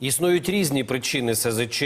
Існують різні причини СЗЧ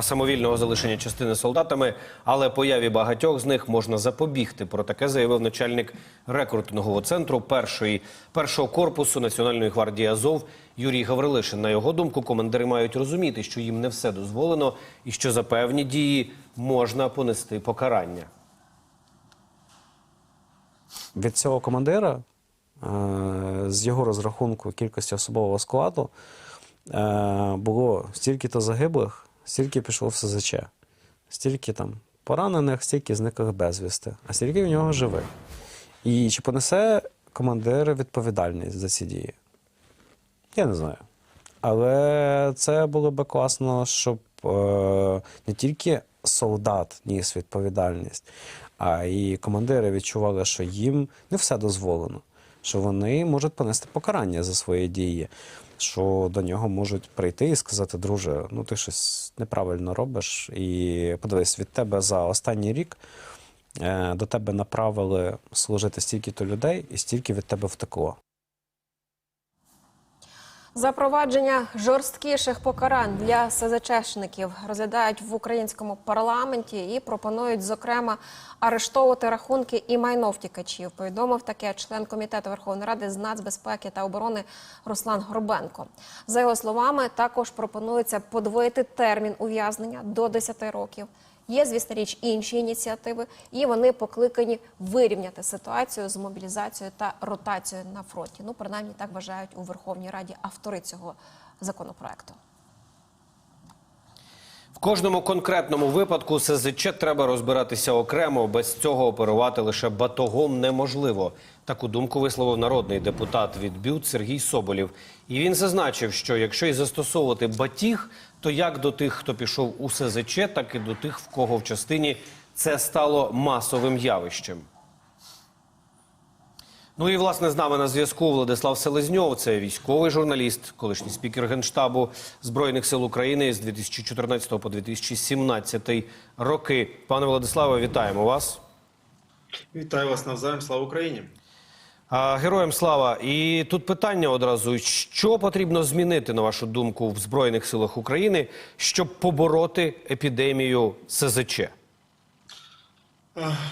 самовільного залишення частини солдатами, але появі багатьох з них можна запобігти. Про таке заявив начальник рекрутингового центру першої першого корпусу Національної гвардії Азов Юрій Гаврилишин. На його думку, командири мають розуміти, що їм не все дозволено, і що за певні дії можна понести покарання. від цього командира е, з його розрахунку кількості особового складу було стільки-то загиблих, стільки пішло в СЗЧ, стільки там поранених, стільки зниклих безвісти, а стільки в нього живих. І чи понесе командир відповідальність за ці дії? Я не знаю. Але це було би класно, щоб е, не тільки солдат ніс відповідальність, а і командири відчували, що їм не все дозволено, що вони можуть понести покарання за свої дії, що до нього можуть прийти і сказати, друже, ну ти щось неправильно робиш, і подивись, від тебе за останній рік е, до тебе направили служити стільки-то людей, і стільки від тебе втекло. Запровадження жорсткіших покарань для СЗЧшників розглядають в українському парламенті і пропонують, зокрема, арештовувати рахунки і майно втікачів. Повідомив таке член комітету Верховної Ради з нацбезпеки та оборони Руслан Горбенко. За його словами, також пропонується подвоїти термін ув'язнення до 10 років. Є, звісно річ, інші ініціативи, і вони покликані вирівняти ситуацію з мобілізацією та ротацією на фронті. Ну, принаймні так вважають у Верховній Раді автори цього законопроекту. В кожному конкретному випадку СЗЧ треба розбиратися окремо. Без цього оперувати лише батогом неможливо. Таку думку висловив народний депутат від БЮТ Сергій Соболєв. І він зазначив, що якщо і застосовувати батіг, то як до тих, хто пішов у СЗЧ, так і до тих, в кого в частині це стало масовим явищем. Ну і власне з нами на зв'язку Владислав Селезньов. Це військовий журналіст, колишній спікер генштабу збройних сил України з 2014 по 2017 роки. Пане Владиславе, вітаємо вас. Вітаю вас навзаєм. Слава Україні. Героям слава! І тут питання одразу: що потрібно змінити, на вашу думку, в збройних силах України, щоб побороти епідемію СЗЧ?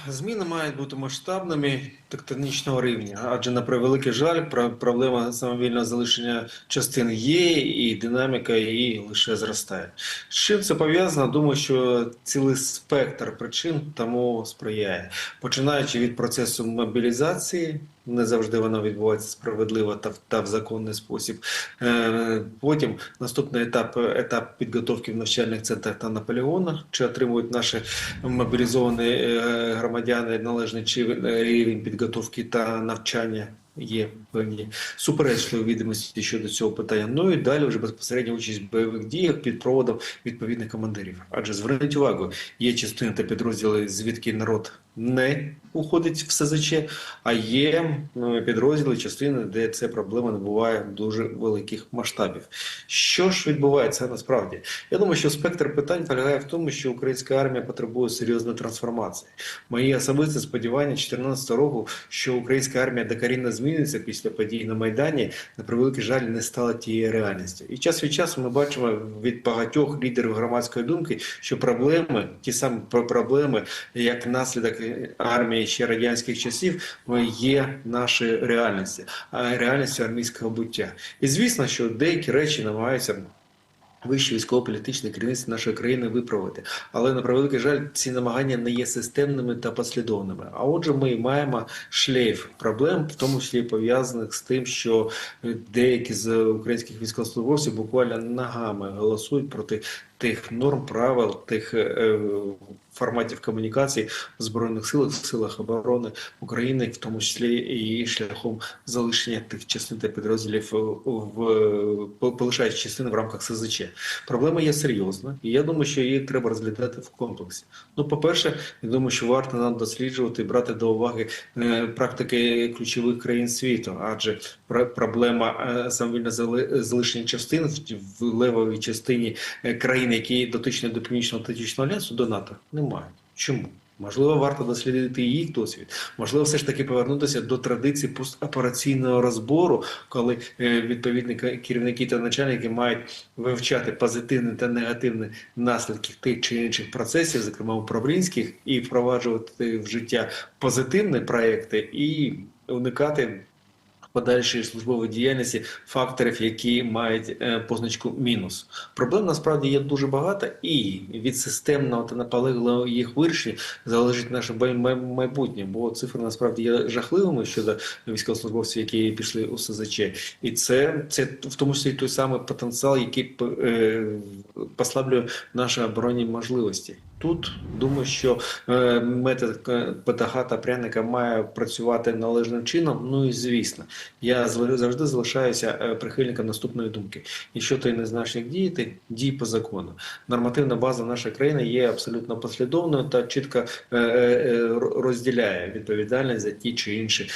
Зміни мають бути масштабними тектонічного рівня, адже на превеликий жаль, проблема самовільного залишення частин є, і динаміка її лише зростає. З чим це пов'язано? Думаю, що цілий спектр причин тому сприяє, починаючи від процесу мобілізації. Не завжди воно відбувається справедливо та в, та в законний спосіб. Е, Потім наступний етап етап підготовки в навчальних центрах та на полігонах, чи отримують наші мобілізовані е, громадяни належний е, рівень підготовки та навчання. Є певні суперечливі відомості щодо цього питання. Ну і далі вже безпосередньо участь в бойових діях під проводом відповідних командирів. Адже зверніть увагу, є частина та підрозділи, звідки народ не уходить в СЗЧ, а є підрозділи, частини, де це проблема набуває дуже великих масштабів. Що ж відбувається насправді? Я думаю, що спектр питань полягає в тому, що українська армія потребує серйозної трансформації. Мої особисті сподівання 2014 року, що українська армія докорінно зміниться після подій на Майдані, на превеликий жаль, не стала тією реальністю. І час від часу ми бачимо від багатьох лідерів громадської думки, що проблеми, ті самі про- проблеми, як наслідок армії ще радянських часів, є нашою реальністю, а реальністю армійського буття. І звісно, що деякі речі намагаються. Вище військово-політичне керівництво нашої країни виправити, але на превеликий жаль, ці намагання не є системними та послідовними. А отже, ми маємо шлейф проблем, в тому числі пов'язаних з тим, що деякі з українських військовослужбовців буквально ногами голосують проти тих норм, правил, тих е, форматів комунікації в збройних силах, в силах оборони України, в тому числі і шляхом залишення тих частин та підрозділів в по- полишаючи частини в рамках СЗЧ. Проблема є серйозна, і я думаю, що її треба розглядати в комплексі. Ну, по-перше, я думаю, що варто нам досліджувати, і брати до уваги е, практики ключових країн світу, адже пр- проблема е, самовільно зали- залишення частин в, левовій частині е, країн, які дотичні до північно-атлантичного альянсу, до НАТО, немає. Чому? Можливо, варто дослідити їх досвід. Можливо, все ж таки повернутися до традиції постопераційного розбору, коли е, відповідні керівники та начальники мають вивчати позитивні та негативні наслідки тих чи інших процесів, зокрема управлінських, і впроваджувати в життя позитивні проекти і уникати подальшої службової діяльності факторів, які мають е, позначку мінус. Проблем насправді є дуже багато, і від системного та наполегливого їх вирішення залежить наше майбутнє, бо цифри насправді є жахливими щодо військовослужбовців, які пішли у СЗЧ. І це, це в тому числі той самий потенціал, який е, послаблює наші оборонні можливості. Тут думаю, що е, метод е, та пряника має працювати належним чином. Ну і звісно, я завжди залишаюся е, прихильником наступної думки. Якщо ти не знаєш, як діяти, дій по закону. Нормативна база нашої країни є абсолютно послідовною та чітко розділяє відповідальність за ті чи інші.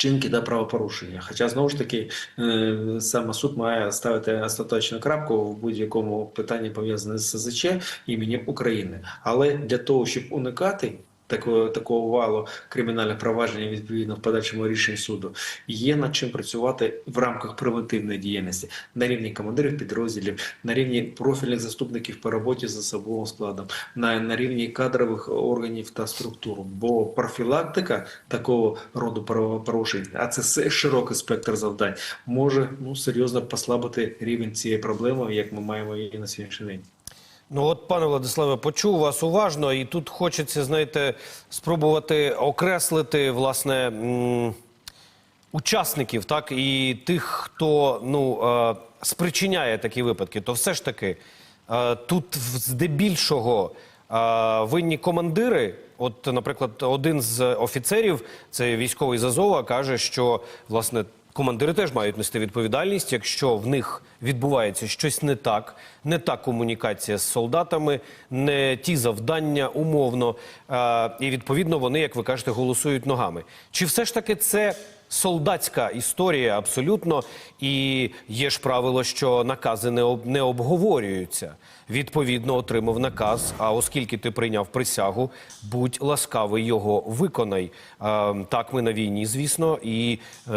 Вчинки та правопорушення. Хоча знову ж таки е, саме суд має ставити остаточну крапку в будь-якому питанні пов'язане з СЗЧ імені України. Але для того, щоб уникати такого такого валу кримінальних проваджень відповідно в подальшому рішень суду, є над чим працювати в рамках превентивної діяльності на рівні командирів підрозділів, на рівні профільних заступників по роботі з особовим складом, на, на рівні кадрових органів та структур. Бо профілактика такого роду правопорушень, а це широкий спектр завдань, може ну серйозно послабити рівень цієї проблеми, як ми маємо її на сьогоднішній день. Ну от, пане Владиславе, почув вас уважно, і тут хочеться, знаєте, спробувати окреслити, власне, учасників, так, і тих, хто ну, е, спричиняє такі випадки, то все ж таки е, тут здебільшого е, винні командири. От, наприклад, один з офіцерів, це військовий з Азова, каже, що власне командири теж мають нести відповідальність, якщо в них відбувається щось не так, не та комунікація з солдатами, не ті завдання умовно, і відповідно вони, як ви кажете, голосують ногами. Чи все ж таки це солдатська історія абсолютно, і є ж правило, що накази не, об, не обговорюються. Відповідно, отримав наказ. А оскільки ти прийняв присягу, будь ласкавий його виконай. Е, так, ми на війні, звісно, і, е,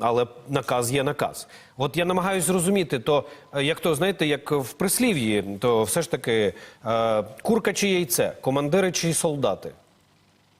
але наказ є наказ. От я намагаюся зрозуміти, то е, як то знаєте, як в прислів'ї, то все ж таки е, курка чи яйце, командири чи солдати.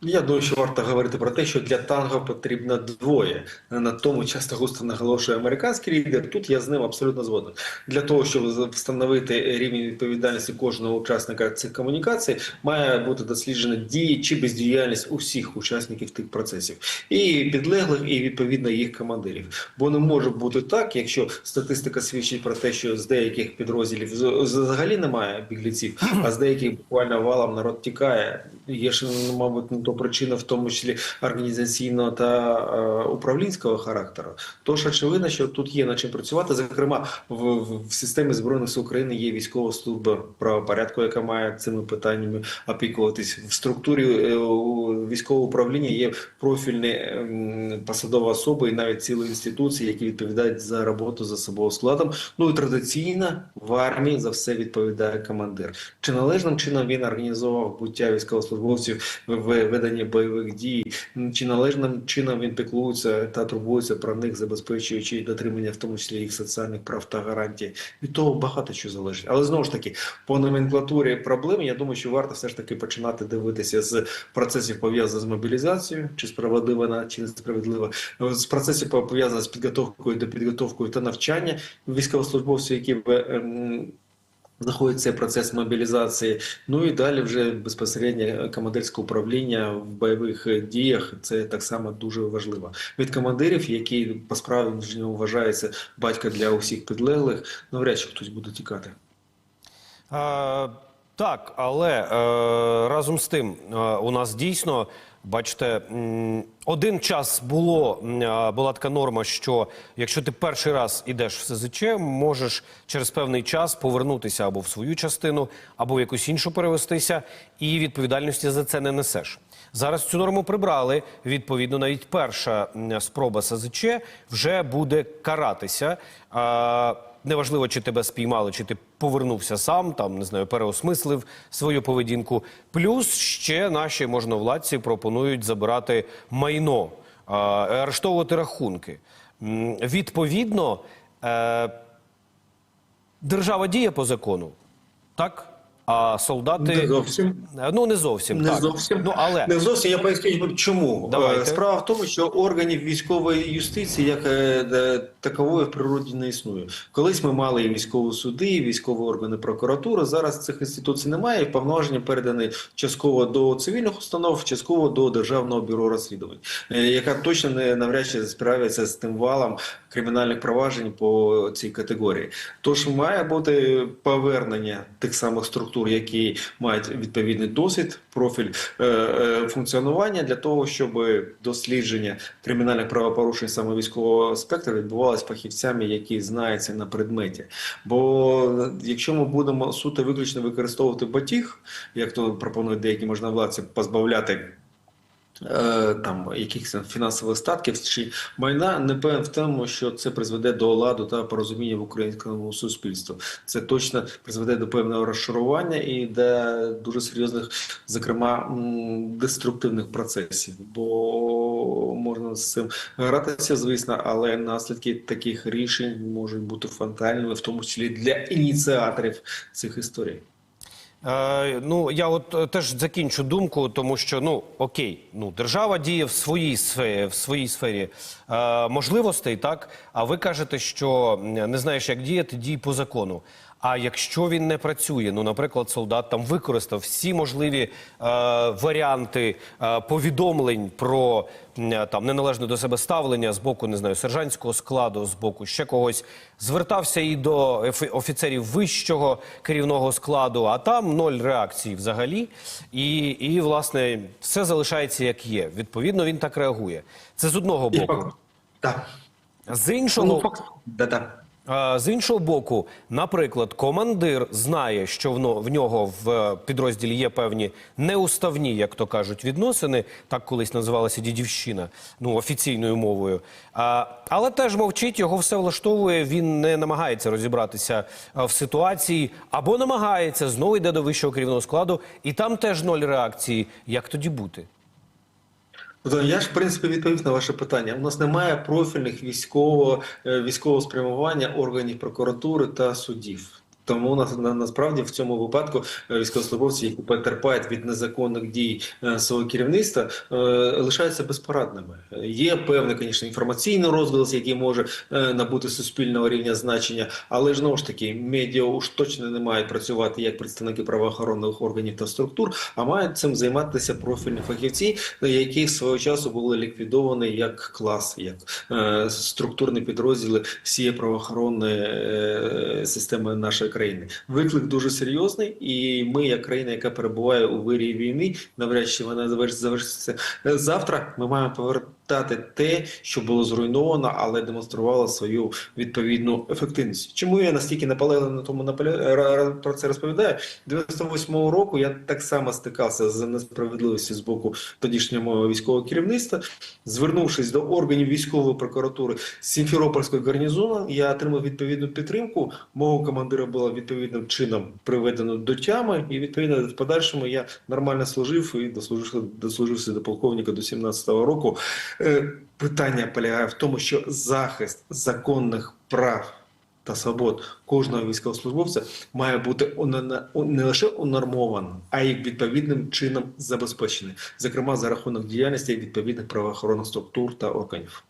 Я думаю, що варто говорити про те, що для танго потрібно двоє. На тому часто густо наголошує американський лідер. Тут я з ним абсолютно згоден. Для того, щоб встановити рівень відповідальності кожного учасника цих комунікацій, має бути досліджена дії чи бездіяльність усіх учасників тих процесів, і підлеглих, і відповідно їх командирів. Бо не може бути так, якщо статистика свідчить про те, що з деяких підрозділів взагалі немає біглеців, а з деяких буквально валом народ тікає. Є ж, мабуть, не то причина, в тому числі організаційного та е, управлінського характеру. Тож очевидно, що тут є над чим працювати. Зокрема, в, в, в системі збройних сил України є військова служба правопорядку, яка має цими питаннями опікуватись. В структурі е, військового управління є профільні ем, посадові особи і навіть цілі інституції, які відповідають за роботу за особовим складом. Ну і традиційно в армії за все відповідає командир. Чи належним чином він організовував буття військовослужбовців в в веденні бойових дій, чи належним чином він піклується та турбується про них, забезпечуючи дотримання, в тому числі їх соціальних прав та гарантій. Від того багато що залежить. Але знову ж таки, по номенклатурі проблем, я думаю, що варто все ж таки починати дивитися з процесів пов'язаних з мобілізацією, чи справедливо вона, чи несправедливо, з процесів пов'язаних з підготовкою до підготовкою та навчання військовослужбовців, які б, Заходить цей процес мобілізації. Ну і далі вже безпосередньо командирське управління в бойових діях. Це так само дуже важливо. Від командирів, які по справжньому вважаються батько для усіх підлеглих, навряд чи хтось буде тікати. Е, так, але е, разом з тим, е, у нас дійсно, бачите, один час було, була така норма, що якщо ти перший раз ідеш в СЗЧ, можеш через певний час повернутися або в свою частину, або в якусь іншу перевестися, і відповідальності за це не несеш. Зараз цю норму прибрали. Відповідно, навіть перша спроба СЗЧ вже буде каратися. Неважливо, чи тебе спіймали, чи ти повернувся сам, там не знаю, переосмислив свою поведінку. Плюс ще наші можновладці пропонують забирати майно, арештовувати рахунки. Відповідно, е, держава діє по закону, так? А солдати Не зовсім. Ну не зовсім Не так. зовсім. Ну але Не зовсім. Я поясню, чому. Давайте. Е, Справа в тому, що органів військової юстиції як е, такової в природі не існує. Колись ми мали і військові суди, і військові органи прокуратури. Зараз цих інституцій немає, і повноваження передані частково до цивільних установ, частково до Державного бюро розслідувань, е, яка точно не навряд чи справиться з тим валом кримінальних проваджень по цій категорії. Тож має бути повернення тих самих структур, які мають відповідний досвід, профіль е, е, функціонування для того, щоб дослідження кримінальних правопорушень саме військового спектру відбувалося фахівцями, які знаються на предметі. Бо якщо ми будемо суто виключно використовувати батіг, як то пропонують деякі можновладці, позбавляти. Е, Там якихось фінансових статків чи майна не певен в тому, що це призведе до ладу та порозуміння в українському суспільстві. Це точно призведе до певного розшарування і до дуже серйозних, зокрема, деструктивних процесів. Бо можна з цим гратися, звісно, але наслідки таких рішень можуть бути фатальними, в тому числі для ініціаторів цих історій. Е, ну я от е, теж закінчу думку, тому що ну окей, ну держава діє в своїй сфері, в своїй сфері е, можливостей, так. А ви кажете, що не знаєш, як діяти, дій по закону. А якщо він не працює, ну, наприклад, солдат там використав всі можливі е, варіанти е, повідомлень про м, там неналежне до себе ставлення з боку, не знаю, сержантського складу, з боку ще когось, звертався і до офіцерів вищого керівного складу, а там ноль реакції взагалі. І, і власне все залишається як є. Відповідно, він так реагує. Це з одного боку. Так. З іншого Ну. Да-да. З іншого боку, наприклад, командир знає, що в, нього в е, підрозділі є певні неуставні, як то кажуть, відносини. Так колись називалася дідівщина, ну офіційною мовою. Але теж мовчить, його все влаштовує. Він не намагається розібратися в ситуації або намагається знову йде до вищого керівного складу, і там теж ноль реакції. Як тоді бути? Я ж в принципі відповів на ваше питання. У нас немає профільних військово е, військового спрямування органів прокуратури та судів. Тому у нас на, насправді в цьому випадку е, військовослужбовці, які потерпають від незаконних дій е, свого керівництва, е, лишаються безпорадними. Є певний, звісно, інформаційний розголос, який може набути суспільного рівня значення, але ж знову ж таки медіа уж точно не мають працювати як представники правоохоронних органів та структур, а мають цим займатися профільні фахівці, які свого часу були ліквідовані як клас, як структурні підрозділи всієї правоохоронної системи нашої. Виклик дуже серйозний, і ми, як країна, яка перебуває у вирії війни, навряд чи вона заверш- завершиться е, завтра. Ми маємо повертати те, що було зруйновано, але демонструвало свою відповідну ефективність. Чому я настільки наполегливо на тому наполя- про це розповідаю? 98-го року я так само стикався з несправедливістю з боку тодішнього військового керівництва. Звернувшись до органів військової прокуратури Сімферопольського гарнізону, я отримав відповідну підтримку. Мого командира було відповідним чином приведено до тями, і відповідно в подальшому я нормально служив і дослужився, дослужився до полковника до 17-го року. Е, Питання полягає в тому, що захист законних прав та свобод кожного військовослужбовця має бути не лише унормованим, а й відповідним чином забезпечений, зокрема за рахунок діяльності відповідних правоохоронних структур та органів.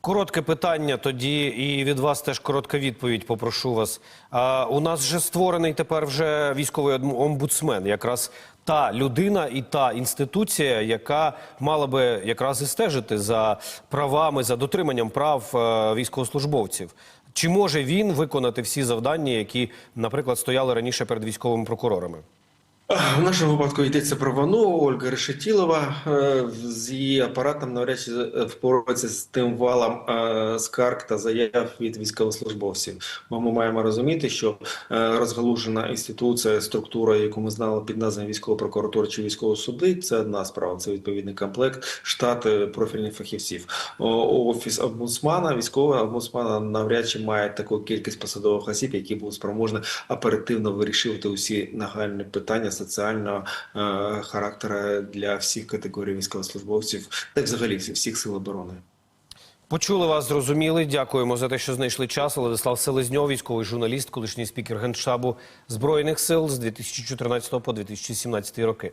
Коротке питання тоді, і від вас теж коротка відповідь. Попрошу вас. А, у нас вже створений тепер вже військовий омбудсмен, якраз та людина і та інституція, яка мала би якраз і стежити за правами, за дотриманням прав е, військовослужбовців. Чи може він виконати всі завдання, які, наприклад, стояли раніше перед військовими прокурорами? В нашому випадку йдеться про Вану, Ольга Решетілова. Е, З її апаратом навряд чи е, впорається з тим валом е, скарг та заяв від військовослужбовців. Бо ми маємо розуміти, що розгалужена інституція, структура, яку ми знали під назвою військова прокуратура чи військового суди, це одна справа, це відповідний комплект, штат профільних фахівців. Офіс омбудсмана, військового омбудсмана навряд чи має таку кількість посадових осіб, які будуть спроможні оперативно вирішувати усі нагальні питання соціального е, характеру для всіх категорій військовослужбовців та й взагалі всіх сил оборони. Почули вас, зрозуміли. Дякуємо за те, що знайшли час. Владислав Селезньов, військовий журналіст, колишній спікер Генштабу Збройних сил з 2014 по 2017 роки.